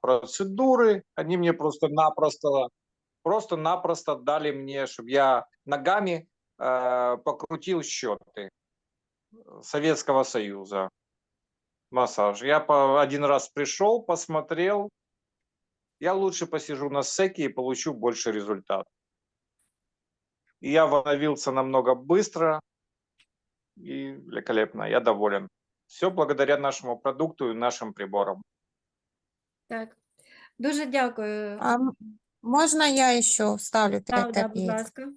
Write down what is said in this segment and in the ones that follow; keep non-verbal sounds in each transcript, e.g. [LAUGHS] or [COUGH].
процедуры. Они мне просто-напросто, просто-напросто дали мне, чтобы я ногами э, покрутил счеты Советского Союза. Массаж. Я по, один раз пришел, посмотрел. Я лучше посижу на секе и получу больше результат. И я восстановился намного быстро и великолепно. Я доволен. Все благодаря нашему продукту и нашим приборам. Так. Дуже дякую. А м- можно я еще вставлю 5 Так, да, будь копеек? ласка.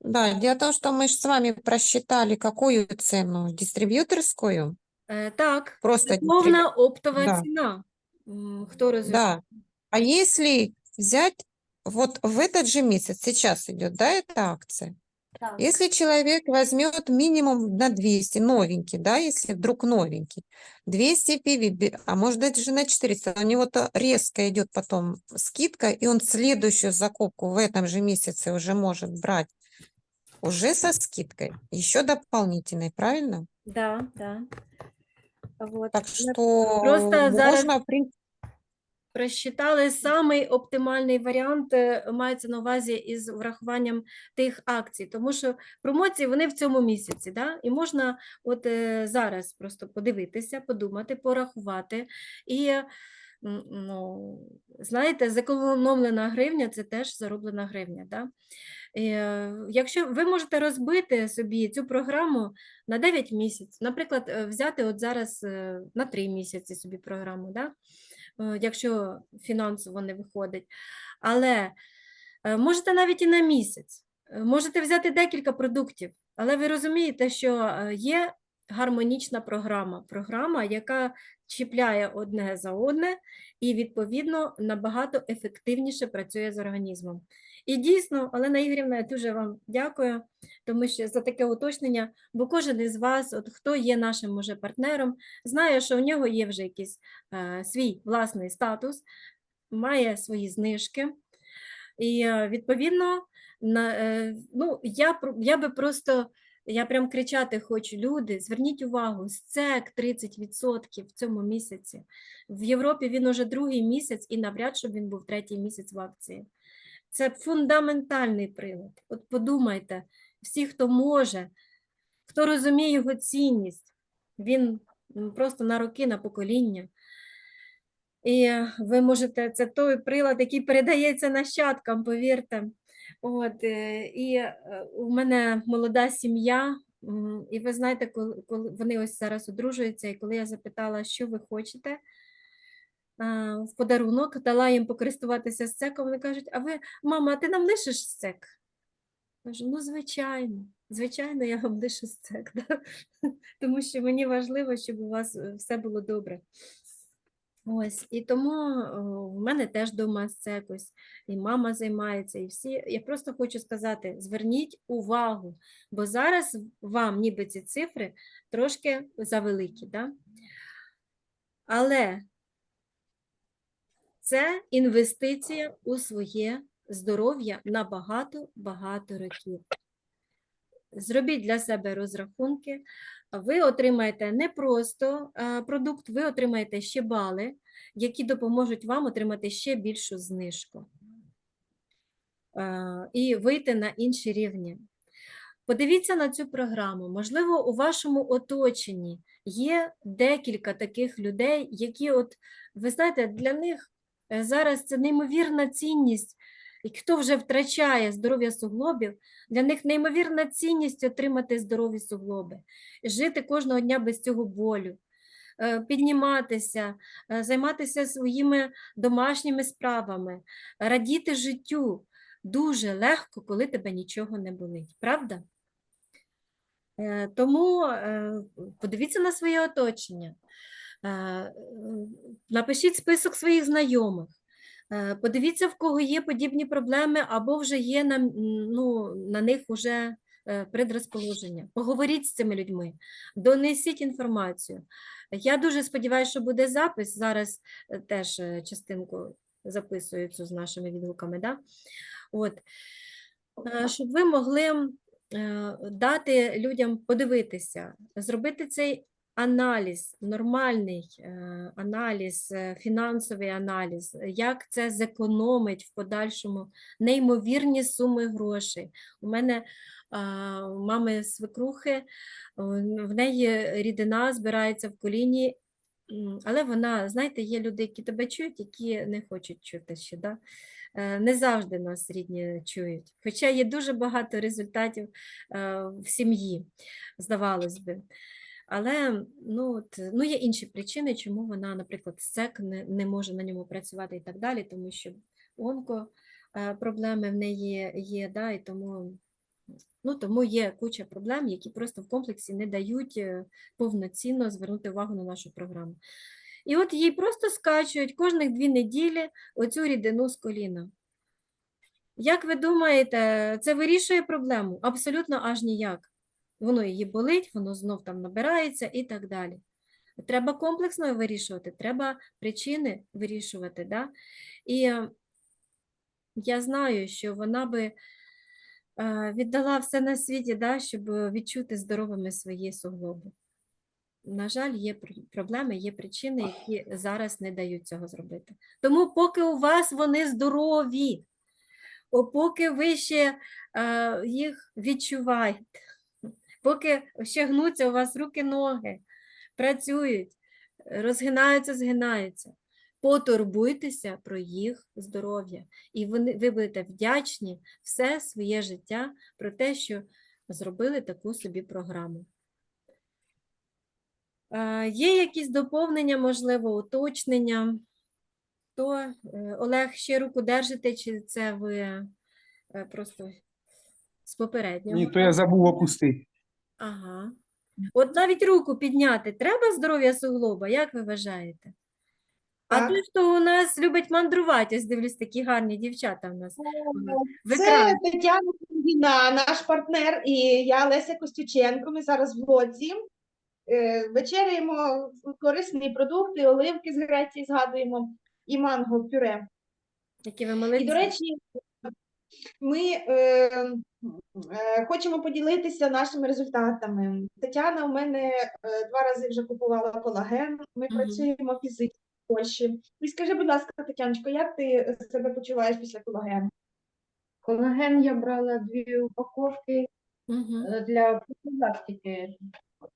Да, дело в том, что мы же с вами просчитали какую цену? Дистрибьюторскую? Е, Так, Просто це повна оптова Да. ціна. М, Хто розуміє? Да. А если взять вот в этот же месяц, сейчас идет, да, эта акция? Так. Если человек возьмет минимум на 200, новенький, да, если вдруг новенький, 200 PV, бе- а может даже на 400, у него-то резко идет потом скидка, и он следующую закупку в этом же месяце уже может брать уже со скидкой, еще дополнительной, правильно? Да, да. Вот. Так что просто зараз можно, в принципе, просчитали самий оптимальний варіант, е, мається на увазі із врахуванням тих акцій, тому що промоції вони в цьому місяці, да? і можна от е, зараз просто подивитися, подумати, порахувати. І ну, знаєте, зекономлена гривня це теж зароблена гривня. Да? І, е, якщо ви можете розбити собі цю програму на 9 місяців, наприклад, взяти от зараз на 3 місяці собі програму, да? Е, якщо фінансово не виходить. Але е, можете навіть і на місяць, Е, можете взяти декілька продуктів, але ви розумієте, що є гармонічна програма, програма, яка чіпляє одне за одне і, відповідно, набагато ефективніше працює з організмом. І дійсно, Олена Ігорівна, я дуже вам дякую, тому що за таке уточнення, бо кожен із вас, от хто є нашим уже партнером, знає, що у нього є вже якийсь е, свій власний статус, має свої знижки. І е, відповідно, на, е, ну, я, я би просто, я прям кричати хочу, люди, зверніть увагу, СЦЕК 30% в цьому місяці. В Європі він уже другий місяць і навряд, щоб він був третій місяць в акції. Це фундаментальний прилад. От подумайте, всі, хто може, хто розуміє його цінність, він просто на роки, на покоління. І ви можете, це той прилад, який передається нащадкам, повірте. От, е, і е, у мене молода сім'я, і ви знаєте, коли, вони ось зараз одружуються, і коли я запитала, що ви хочете в подарунок, дала їм покористуватися стеком, вони кажуть, а ви, мама, а ти нам лишиш стек? Кажу, ну, звичайно, звичайно, я вам лишу стек, [LAUGHS] да? тому що мені важливо, щоб у вас е, все було добре. Ось, і тому в мене теж вдома це якось, і мама займається, і всі. Я просто хочу сказати: зверніть увагу, бо зараз вам ніби ці цифри трошки завеликі, да? але це інвестиція у своє здоров'я на багато-багато років. Зробіть для себе розрахунки, ви отримаєте не просто е, продукт, ви отримаєте ще бали, які допоможуть вам отримати ще більшу знижку е, і вийти на інші рівні. Подивіться на цю програму. Можливо, у вашому оточенні є декілька таких людей, які, от, ви знаєте, для них зараз це неймовірна цінність. І хто вже втрачає здоров'я суглобів, для них неймовірна цінність отримати здорові суглоби, жити кожного дня без цього болю, е, підніматися, е, займатися своїми домашніми справами, радіти життю дуже легко, коли тебе нічого не болить, правда? Е, Тому е, подивіться на своє оточення, Е, е, напишіть список своїх знайомих. Е, Подивіться, в кого є подібні проблеми, або вже є на, ну, на них вже е, предрозположення. Поговоріть з цими людьми, донесіть інформацію. Я дуже сподіваюся, що буде запис. Зараз е, теж е, частинку записую цю з нашими відгуками. Да? От. Е, Щоб ви могли е, дати людям подивитися, зробити цей аналіз, нормальний е, аналіз, е, фінансовий аналіз, е, як це зекономить в подальшому неймовірні суми грошей. У мене у мами свекрухи, в неї рідина збирається в коліні, але вона, знаєте, є люди, які тебе чують, які не хочуть чути ще. Да? Е, Не завжди нас рідні чують. Хоча є дуже багато результатів е, в сім'ї, здавалось би. Але ну, от, ну, є інші причини, чому вона, наприклад, СЕК не, не може на ньому працювати і так далі, тому що онко е, проблеми в неї є, да, і тому, ну, тому є куча проблем, які просто в комплексі не дають е, повноцінно звернути увагу на нашу програму. І от їй просто скачують кожних дві неділі оцю рідину з коліна. Як ви думаєте, це вирішує проблему? Абсолютно аж ніяк. Воно її болить, воно знов там набирається і так далі. Треба комплексно вирішувати, треба причини вирішувати. Да? І е, я знаю, що вона би е, віддала все на світі, да, щоб відчути здоровими свої суглоби. На жаль, є проблеми, є причини, які зараз не дають цього зробити. Тому, поки у вас вони здорові, поки ви ще е, їх відчуваєте, поки ще гнуться у вас руки, ноги, працюють, розгинаються, згинаються, потурбуйтеся про їх здоров'я. І вони, ви будете вдячні все своє життя про те, що зробили таку собі програму. Е, Є якісь доповнення, можливо, уточнення? То, е, Олег, ще руку держите, чи це ви е, просто з попереднього? Ні, то я забув опустити. Ага. От навіть руку підняти треба здоров'я суглоба, як ви вважаєте? А той, хто у нас любить мандрувати, ось дивлюсь, такі гарні дівчата в нас. Це. Тетяна Кузьміна, наш партнер, і я Леся Костюченко. Ми зараз в лодці. Е, Вечеряємо корисні продукти, оливки з Греції згадуємо і манго пюре. Які ви І, молодці. до речі, ми е, е, хочемо поділитися нашими результатами. Тетяна у мене е, два рази вже купувала колаген. Ми Мгм. працюємо фізично в Польщі. І скажи, будь ласка, Тетяночко, як ти себе почуваєш після колагену? Колаген я брала дві упаковки Мгм. е, для профілактики.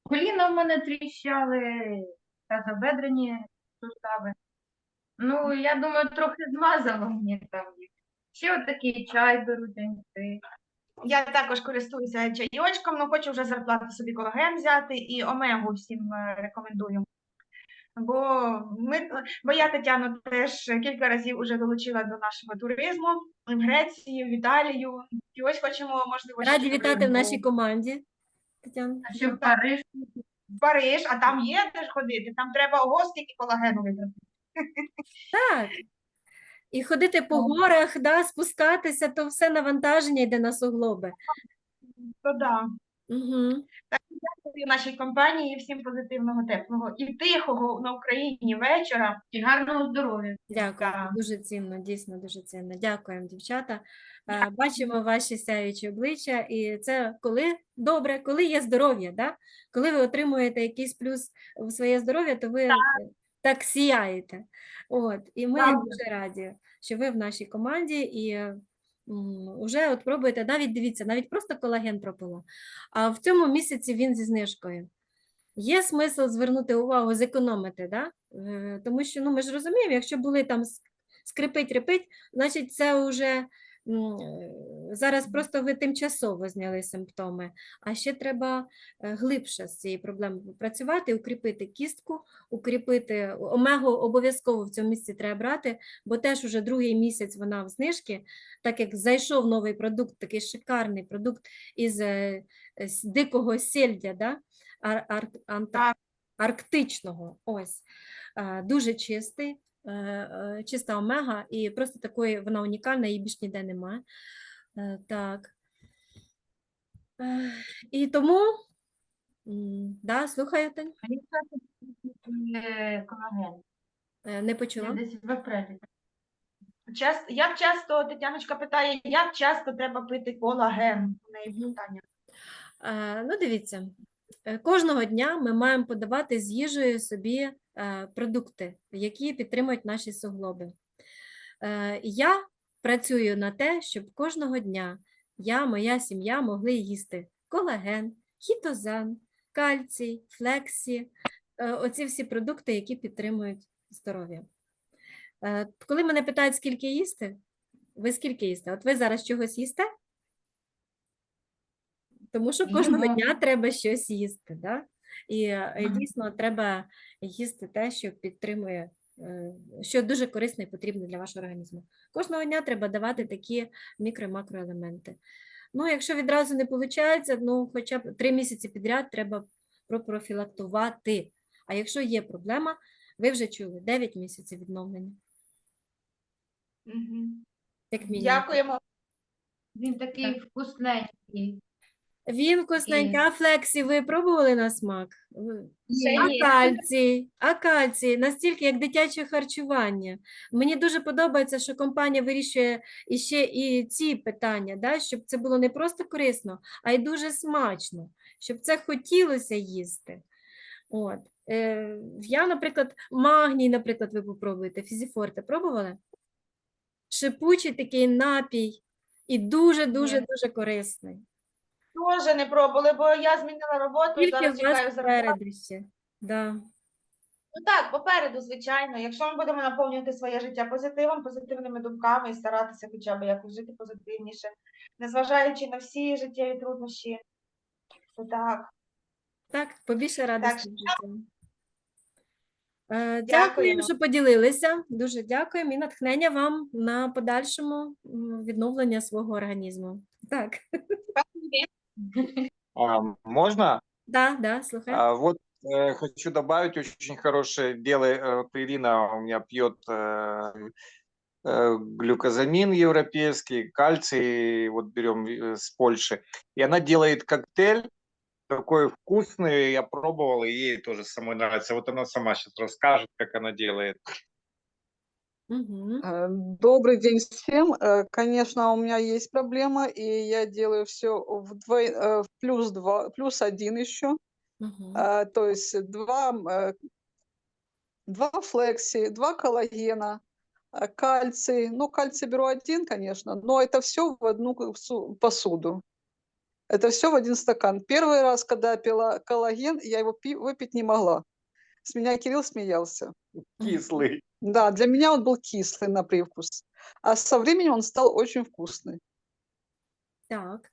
Коліна в мене тріщали, тазобедрені сустави. Ну, я думаю, трохи змазало мені там їх. Ще отакий чай беру день. Я також користуюся чайочком, але хочу вже зарплату собі колаген взяти і омегу всім е, рекомендую. Бо, ми, бо я Тетяну теж кілька разів вже долучила до нашого туризму в Грецію, в Італію. І ось хочемо, можливо, Раді вітати в нашій команді. Тетяна. А ще в Париж. в Париж, а там є де ж ходити, там треба ого, скільки колагену витратити. Так. І ходити по горах, да, спускатися, то все навантаження йде на суглоби. То да. Угу. Дякую нашій компанії, всім позитивного, теплого і тихого на Україні вечора. І гарного здоров'я. Дякую, Да. дуже цінно, дійсно дуже цінно. Дякуємо, дівчата. Е, Бачимо ваші сяючі обличчя, і це коли добре, коли є здоров'я, да? коли ви отримуєте якийсь плюс в своє здоров'я, то ви так сіяєте. От, і ми Правда. дуже раді, що ви в нашій команді і м, уже от пробуєте, навіть дивіться, навіть просто колаген пропила. А в цьому місяці він зі знижкою. Є смисл звернути увагу, зекономити, да? Е, тому що ну, ми ж розуміємо, якщо були там скрипить, репить, значить це вже зараз просто ви тимчасово зняли симптоми, а ще треба е, глибше з цією проблемою працювати, укріпити кістку, укріпити омегу обов'язково в цьому місці треба брати, бо теж уже другий місяць вона в знижці, так як зайшов новий продукт, такий шикарний продукт із е, дикого сельдя, да? ар, ар, анта- Так. арктичного. Ось. Е, Дуже чистий, е, е, чиста омега, і просто такої вона унікальна, її більш ніде немає. Так. І тому, да, слухаю, Тань, Мені е, колаген. Е, не почула. Час, як часто, Тетяночка питає, як часто треба пити колаген? У неї питання. Ну, дивіться, Кожного дня ми маємо подавати з їжею собі продукти, які підтримують наші суглоби. Е, Я працюю на те, щоб кожного дня я, моя сім'я могли їсти колаген, хітозан, кальцій, флексі, е, оці всі продукти, які підтримують здоров'я. Е, Коли мене питають, скільки їсти, ви скільки їсте? От ви зараз чогось їсте? Тому що кожного дня треба щось їсти, да? І е, дійсно треба їсти те, що підтримує, е, що дуже корисне і потрібне для вашого організму. Кожного дня треба давати такі мікро- і макроелементи. Ну, якщо відразу не виходить, ну хоча б три місяці підряд треба пропрофілактувати. А якщо є проблема, ви вже чули 9 місяців відновлення, Мгм. як мінімум. Дякуємо. Він такий вкусненький. Він вкусненький, а флексі ви пробували на смак? Ви- Ще А ні. кальцій, а кальцій, настільки як дитяче харчування. Мені дуже подобається, що компанія вирішує іще і ці питання, да, щоб це було не просто корисно, а й дуже смачно, щоб це хотілося їсти. От. Е, я, наприклад, магній, наприклад, ви попробуєте, фізіфорте пробували? Шипучий такий напій і дуже-дуже-дуже корисний. Теж не пробували, бо я змінила роботу, Тільки зараз у вас чекаю зарплату. попереду ще. Да. Ну так, попереду, звичайно. Якщо ми будемо наповнювати своє життя позитивом, позитивними думками і старатися хоча б якось жити позитивніше, незважаючи на всі життєві труднощі, то так. Так, побільше радості в житті. Е, Дякуємо, Дякуємо. що поділилися. Дуже дякуємо і натхнення вам на подальшому м, відновлення свого організму. Так, А, можно? да, да, слухай. А, вот э, хочу добавить очень хорошее дело. э, Ирина у меня пьет э, э, глюкозамин европейский, кальций, вот берем э, с Польши. И она делает коктейль такой вкусный, я пробовал, и ей тоже самой нравится. Вот она сама сейчас расскажет, как она делает. Э, Добрый день всем. Э, Конечно, у меня есть проблема, и я делаю все в плюс два, плюс один еще. А, То есть два, э, два флекси, два коллагена, кальций. Ну, кальций беру один, конечно, но это все в одну посуду. Это все в один стакан. Первый раз, когда я пила коллаген, я его пи- выпить не могла. С меня Кирилл смеялся. Кислый. Да, для меня он был кислый на привкус, а со временем он стал очень вкусный. Так.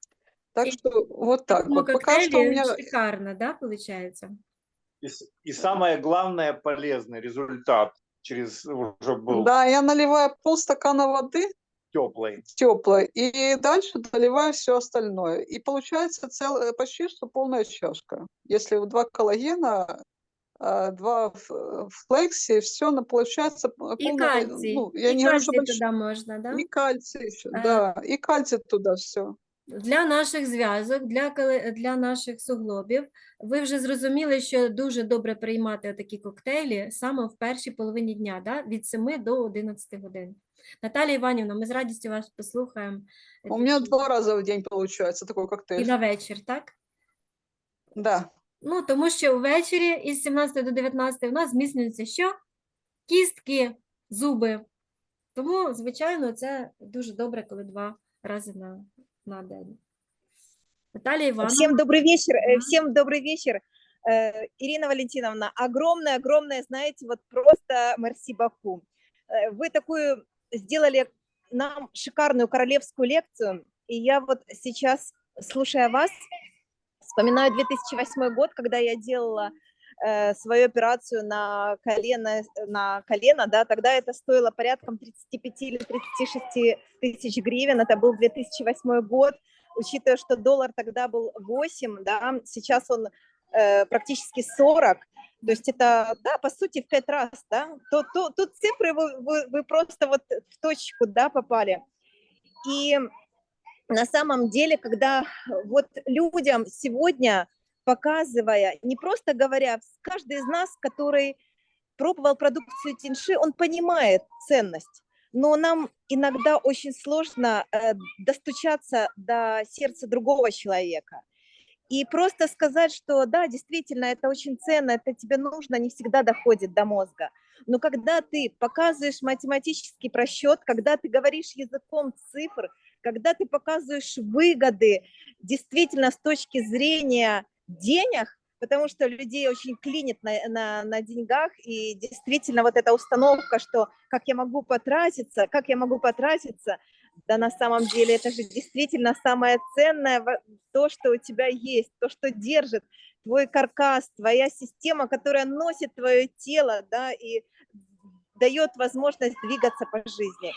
Так И что вот так вот. Пока что у меня шикарно, да, виходить? И, и самое главное, полезный результат через уже был да, я наливаю полстакана воды теплый. теплой и дальше доливаю все остальное. И получается целая, почти что полная чашка. Если в два коллагена, два ф- э, флекси, все, получается п- І кальцій. ну, я і не говорю, что больш- туди можна, да? и кальций еще, А. да, и кальций туда все. Для наших зв'язок, для, для наших суглобів, ви вже зрозуміли, що дуже добре приймати такі коктейлі саме в першій половині дня, да? від 7 до 11 годин. Наталія Іванівна, ми з радістю вас послухаємо. У меня І- два раза в день получается такой І на вечір, так? Да. Ну, тому що ввечері із 17 до 19 у нас зміцнюються що? Кістки, зуби. Тому, звичайно, це дуже добре, коли два рази на, на день. Наталія Івановна. Всем добрый вечер, э, Мгм. всем добрый вечер. Э, Ирина Валентиновна, огромное-огромное, знаете, вот просто мерси Баку. Э, Вы такую сделали нам шикарную королевскую лекцию, и я вот сейчас, слушая вас, вспоминаю 2008 год, когда я делала э, свою операцию на колено, на колено, да, тогда это стоило порядком 35 или 36 тысяч гривен, это был 2008 год, учитывая, что доллар тогда был 8, да, сейчас он э, практически 40, то есть это, да, по сути, в пять раз, да, то, то, тут цифры вы, вы, вы просто вот в точку, да, попали. И на самом деле, когда вот людям сегодня, показывая, не просто говоря, каждый из нас, который пробовал продукцию Тиньши, он понимает ценность, но нам иногда очень сложно э, достучаться до сердца другого человека. И просто сказать, что да, действительно, это очень ценно, это тебе нужно, не всегда доходит до мозга. Но когда ты показываешь математический просчет, когда ты говоришь языком цифр, когда ты показываешь выгоды действительно с точки зрения денег, потому что людей очень клинит на, на, на деньгах, и действительно вот эта установка, что как я могу потратиться, как я могу потратиться, да на самом деле это же действительно самое ценное, то, что у тебя есть, то, что держит твой каркас, твоя система, которая носит твое тело, да, и дает возможность двигаться по жизни.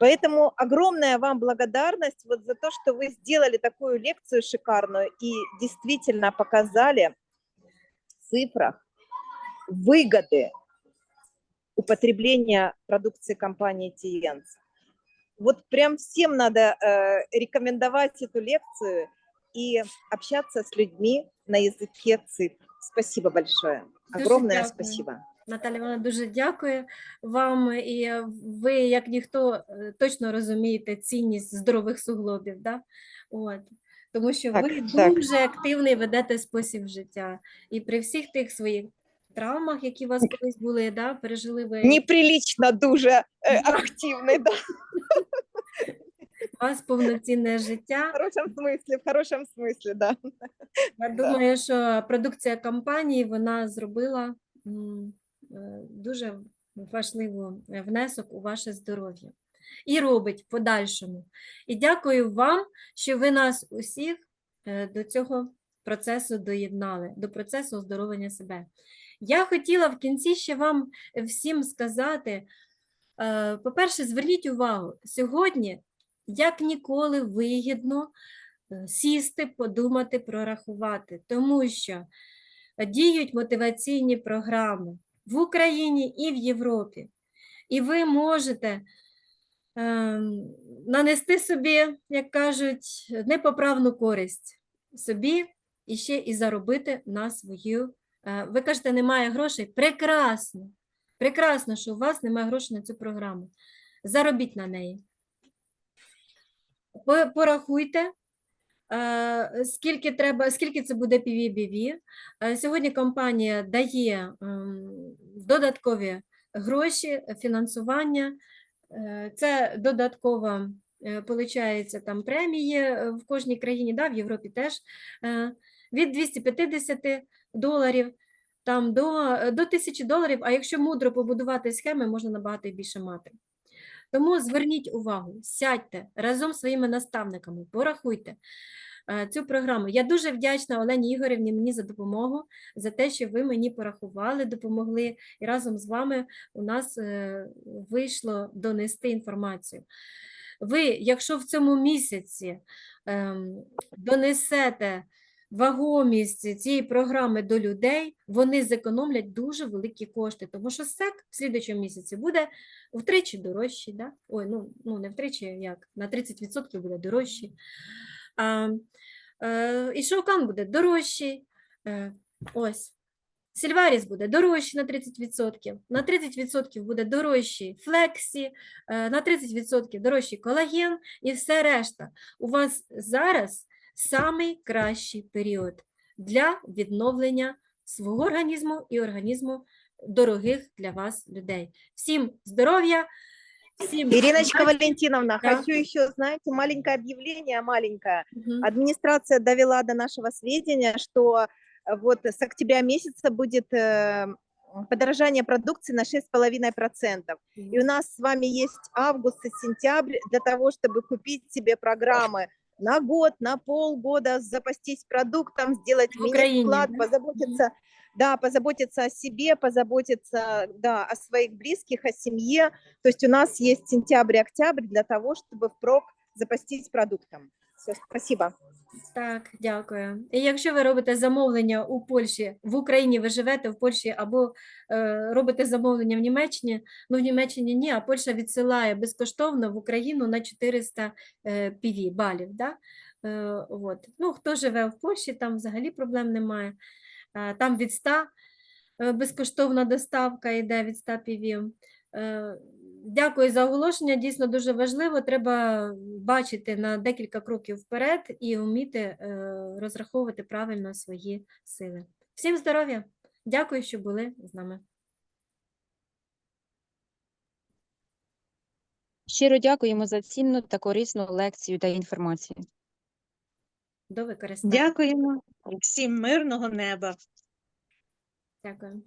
Поэтому огромная вам благодарность вот за то, что вы сделали такую лекцию шикарную и действительно показали в цифрах выгоды употребления продукции компании Тиенс. Вот прям всем надо э, рекомендовать эту лекцию и общаться с людьми на языке цифр. Спасибо большое. Огромное спасибо. Наталя Івановна, дуже дякую вам. І е, ви, як ніхто, е, точно розумієте цінність здорових суглобів. Да? От. Тому що Так, ви так. дуже активний ведете спосіб життя. І при всіх тих своїх травмах, які у вас колись були, да, пережили ви Неприлично дуже э, активный, да, у вас повноцінне в життя. хорошем смысле, в хорошем смысле, да. Я думаю, що продукція компанії вона зробила м, е, дуже важливий внесок у ваше здоров'я і робить в подальшому. І дякую вам, що ви нас усіх е, до цього процесу доєднали, до процесу оздоровлення себе. Я хотіла в кінці ще вам всім сказати: е, по-перше, зверніть увагу, сьогодні, як ніколи, вигідно е, сісти, подумати, прорахувати, тому що діють мотиваційні програми в Україні і в Європі. І ви можете ем, нанести собі, як кажуть, непоправну користь собі і ще і заробити на свою. е, Ви кажете, немає грошей. Прекрасно! Прекрасно, що у вас немає грошей на цю програму. Заробіть на неї. Порахуйте, е, скільки треба, скільки це буде PVBV. Е, Сьогодні компанія дає ем, додаткові гроші, е, фінансування. Е, Це додатково виходить там премії е, в кожній країні, да, в Європі теж е, від 250 доларів там до, е, до 1000 доларів, а якщо мудро побудувати схеми, можна набагато більше мати. Тому зверніть увагу, сядьте разом з своїми наставниками, порахуйте е, цю програму. Я дуже вдячна Олені Ігорівні мені за допомогу, за те, що ви мені порахували, допомогли, і разом з вами у нас е, вийшло донести інформацію. Ви, якщо в цьому місяці ем, донесете вагомість цієї програми до людей, вони зекономлять дуже великі кошти, тому що СЕК в слідчому місяці буде втричі дорожчий, да? Ой, ну, ну не втричі, як на 30% буде дорожчий. А, е, і Шоукан буде дорожчий. Е, ось. Сільваріс буде дорожчий на 30%, на 30% буде дорожчий флексі, е, на 30% дорожчий колаген і все решта. У вас зараз самий кращий період для відновлення свого організму і організму дорогих для вас людей. Всім здоров'я, всім Ириночка удачи. Валентиновна, Да. хочу еще, знаете, маленькое объявление, маленькое. Мгм. Администрация довела до нашего сведения, что э, вот с октября месяца будет э, подорожание продукции на 6,5%. И у нас с вами есть август и сентябрь для того, чтобы купить себе программы на год, на полгода, запастись продуктом, сделать мини-вклад, позаботиться, да, позаботиться о себе, позаботиться, да, о своих близких, о семье. То есть у нас есть сентябрь-октябрь для того, чтобы впрок запастись продуктом. Все, спасибо. Так, дякую. І якщо ви робите замовлення у Польщі, в Україні ви живете в Польщі або е, робите замовлення в Німеччині, ну в Німеччині ні, а Польща відсилає безкоштовно в Україну на 400 е, PV балів. Да? Е, от. Ну, хто живе в Польщі, там взагалі проблем немає. Е, там від 100 е, безкоштовна доставка йде від 100 PV. Е, Дякую за оголошення. Дійсно дуже важливо. Треба бачити на декілька кроків вперед і вміти е, розраховувати правильно свої сили. Всім здоров'я! Дякую, що були з нами. Щиро дякуємо за цінну та корисну лекцію та інформацію. До використання. Дякуємо всім мирного неба. Дякую.